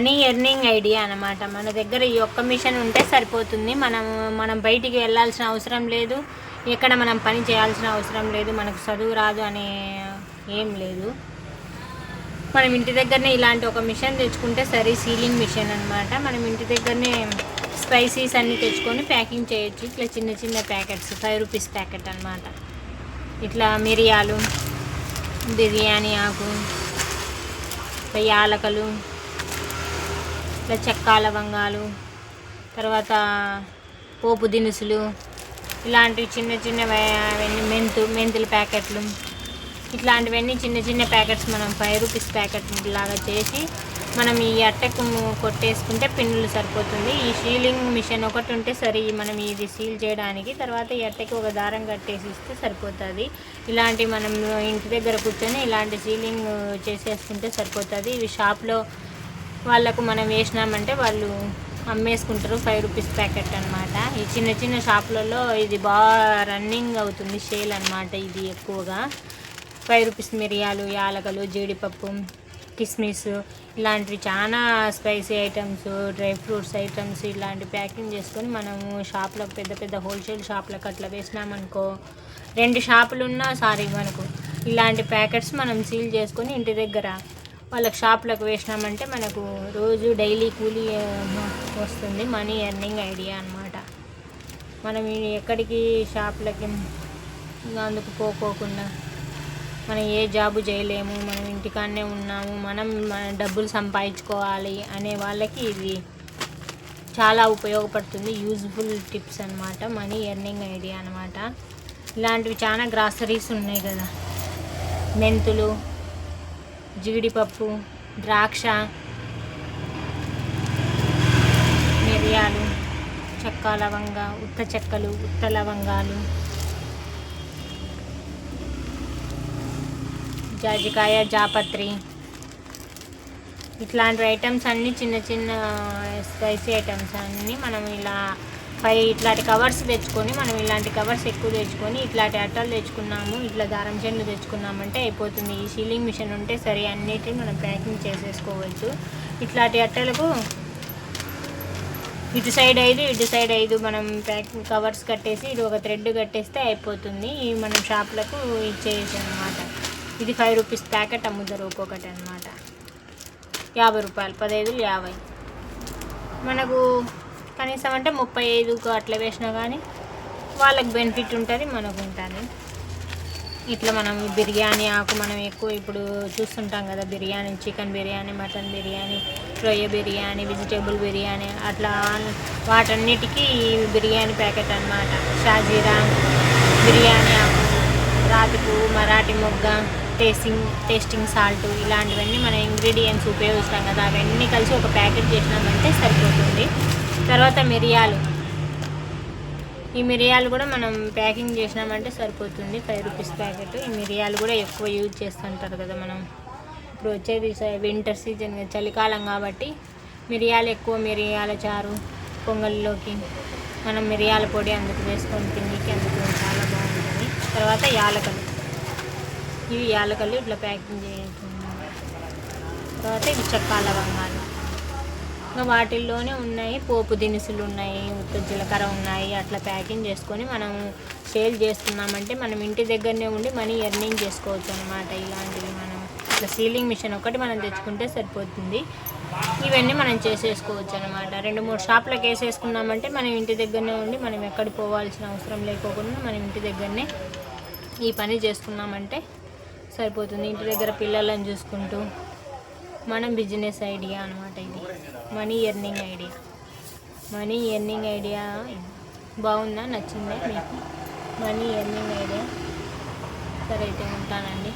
Money earning idea అనమాట మన దగ్గర ఈ ఒక్క మిషన్ ఉంటే సరిపోతుంది. మనం మనం బయటికి వెళ్ళాల్సిన అవసరం లేదు. ఎక్కడ మనం పని చేయాల్సిన అవసరం లేదు. మనకు చదువు రాదు అనే ఏం లేదు. మనం ఇంటి దగ్గరనే ఇలాంటి ఒక మిషన్ తెచ్చుకుంటే సరే సీలింగ్ మిషన్ అనమాట మనం ఇంటి దగ్గరనే స్పైసీస్ అన్నీ తెచ్చుకొని ప్యాకింగ్ చేయొచ్చు. ఇట్లా చిన్న చిన్న ప్యాకెట్స్ ఫైవ్ రూపీస్ ప్యాకెట్ అనమాట ఇట్లా మిరియాలు బిర్యానీ ఆకు యాలకలు ఇట్లా చెక్క లవంగాలు తర్వాత పోపు దినుసులు ఇలాంటివి చిన్న చిన్న అవన్నీ మెంతు మెంతుల ప్యాకెట్లు. ఇట్లాంటివన్నీ చిన్న చిన్న ప్యాకెట్స్ మనం ఫైవ్ రూపీస్ ప్యాకెట్ లాగా చేసి మనం ఈ అట్టకు కొట్టేసుకుంటే పిన్నులు సరిపోతుంది. ఈ సీలింగ్ మిషన్ ఒకటి ఉంటే సరే మనం ఇది సీల్ చేయడానికి తర్వాత ఈ అట్టకి ఒక దారం కట్టేసి ఇస్తే సరిపోతుంది. ఇలాంటి మనం ఇంటి దగ్గర కూర్చొని ఇలాంటి సీలింగ్ చేసేసుకుంటే సరిపోతుంది. ఇవి షాప్లో వాళ్ళకు మనం వేసినామంటే వాళ్ళు అమ్మేసుకుంటారు ఫైవ్ రూపీస్ ప్యాకెట్ అనమాట ఈ చిన్న చిన్న షాపులలో ఇది బాగా రన్నింగ్ అవుతుంది సేల్ అనమాట ఇది ఎక్కువగా. ఫైవ్ రూపీస్ మిరియాలు యాలకలు జీడిపప్పు కిస్మిస్ ఇలాంటివి చాలా spicy items dry fruits items ఇలాంటి ప్యాకింగ్ చేసుకొని మనము షాప్లకు పెద్ద పెద్ద హోల్సేల్ షాప్లకు అట్లా వేసినామనుకో రెండు షాపులు ఉన్నా సారీ మనకు. ఇలాంటి ప్యాకెట్స్ మనం సీల్ చేసుకొని ఇంటి దగ్గర వాళ్ళకి షాప్లకు వేసినామంటే మనకు రోజు డైలీ కూలీ వస్తుంది. మనీ ఎర్నింగ్ ఐడియా అనమాట మనం ఎక్కడికి షాప్లకి ఇంకా అందుకు పోకోకుండా మనం ఏ జాబు చేయలేము మనం ఇంటికాడనే ఉన్నాము మనం మన డబ్బులు సంపాదించుకోవాలి అనే వాళ్ళకి ఇది చాలా ఉపయోగపడుతుంది. యూజ్ఫుల్ టిప్స్ అనమాట మనీ ఎర్నింగ్ ఐడియా అనమాట ఇలాంటివి చాలా గ్రాసరీస్ ఉన్నాయి కదా. మెంతులు జీడిపప్పు ద్రాక్ష మిరియాలు చెక్క లవంగ ఉత్త చెక్కలు ఉత్త లవంగాలు జాజికాయ జాపత్రి. ఇట్లాంటి ఐటమ్స్ అన్నీ చిన్న చిన్న స్పైసీ ఐటమ్స్ అన్నీ మనం ఇలా పై ఇట్లాంటి కవర్స్ తెచ్చుకొని మనం ఇలాంటి కవర్స్ ఎక్కువ తెచ్చుకొని ఇట్లాంటి అట్టలు తెచ్చుకున్నాము ఇట్లా దారం చెన్లు తెచ్చుకున్నామంటే అయిపోతుంది. ఈ సీలింగ్ మిషన్ ఉంటే సరే అన్నిటిని మనం ప్యాకింగ్ చేసేసుకోవచ్చు. ఇట్లాంటి అట్టలకు ఇటు సైడ్ ఐదు ఇటు సైడ్ ఐదు మనం ప్యాకింగ్ కవర్స్ కట్టేసి ఇది ఒక థ్రెడ్ కట్టేస్తే అయిపోతుంది. ఇవి మనం షాప్లకు ఇచ్చేయచ్చు అనమాట ఇది ఫైవ్ రూపీస్ ప్యాకెట్ అమ్ముతారు ఒక్కొక్కటి అనమాట యాభై రూపాయలు పదహైదు యాభై. మనకు కనీసం అంటే ముప్పై ఐదుకు అట్లా వేసినా కానీ వాళ్ళకి బెనిఫిట్ ఉంటుంది మనకు ఉంటుంది. ఇట్లా మనం బిర్యానీ ఆకు మనం ఎక్కువ ఇప్పుడు చూస్తుంటాం కదా బిర్యానీ చికెన్ బిర్యానీ మటన్ బిర్యానీ రొయ్య బిర్యానీ వెజిటేబుల్ బిర్యానీ అట్లా వాటన్నిటికీ బిర్యానీ ప్యాకెట్ అన్నమాట. షాజీరా బిర్యానీ ఆకు రాతిపు మరాఠీ మొగ్గ టేస్టింగ్ టేస్టింగ్ సాల్ట్ ఇలాంటివన్నీ మన ఇంగ్రీడియంట్స్ ఉపయోగిస్తాం కదా అవన్నీ కలిసి ఒక ప్యాకెట్ చేసినామంటే సరిపోతుంది. తర్వాత మిరియాలు. ఈ మిరియాలు కూడా మనం ప్యాకింగ్ చేసినామంటే సరిపోతుంది. Five rupees packet. ఈ మిరియాలు కూడా ఎక్కువ యూజ్ చేస్తుంటారు కదా మనం. ఇప్పుడు వచ్చేది వింటర్ సీజన్ చలికాలం కాబట్టి మిరియాలు ఎక్కువ మిరియాల చారు పొంగల్లోకి మనం మిరియాల పొడి అందుకు వేసుకొని తిండికి అందుకు చాలా బాగుంటుంది. తర్వాత యాలకలు. ఇవి యాలకలు ఇట్లా ప్యాకింగ్ చేయాలి. తర్వాత ఇవి చక్కాల లవంగాలు ఇంకా వాటిల్లోనే ఉన్నాయి. పోపు దినుసులు ఉన్నాయి ఉత్త జీలకర్ర ఉన్నాయి. అట్లా ప్యాకింగ్ చేసుకొని మనం సేల్ చేస్తున్నామంటే మనం ఇంటి దగ్గరనే ఉండి మనీ ఎర్నింగ్ చేసుకోవచ్చు అనమాట ఇలాంటివి మనం ఇట్లా సీలింగ్ మిషన్ ఒకటి మనం తెచ్చుకుంటే సరిపోతుంది. ఇవన్నీ మనం చేసేసుకోవచ్చు అనమాట రెండు మూడు షాప్లకు వేసేసుకున్నామంటే మనం ఇంటి దగ్గరనే ఉండి మనం ఎక్కడికి పోవాల్సిన అవసరం లేకోకుండా మనం ఇంటి దగ్గరనే ఈ పని చేసుకున్నామంటే సరిపోతుంది. ఇంటి దగ్గర పిల్లలను చూసుకుంటూ మనం బిజినెస్ ఐడియా అనమాట ఇది. Money earning idea money earning idea బాగుందా? నచ్చిందా మీకు? మనీ ఎర్నింగ్ ఐడియా సరే అయితే ఉంటానండి.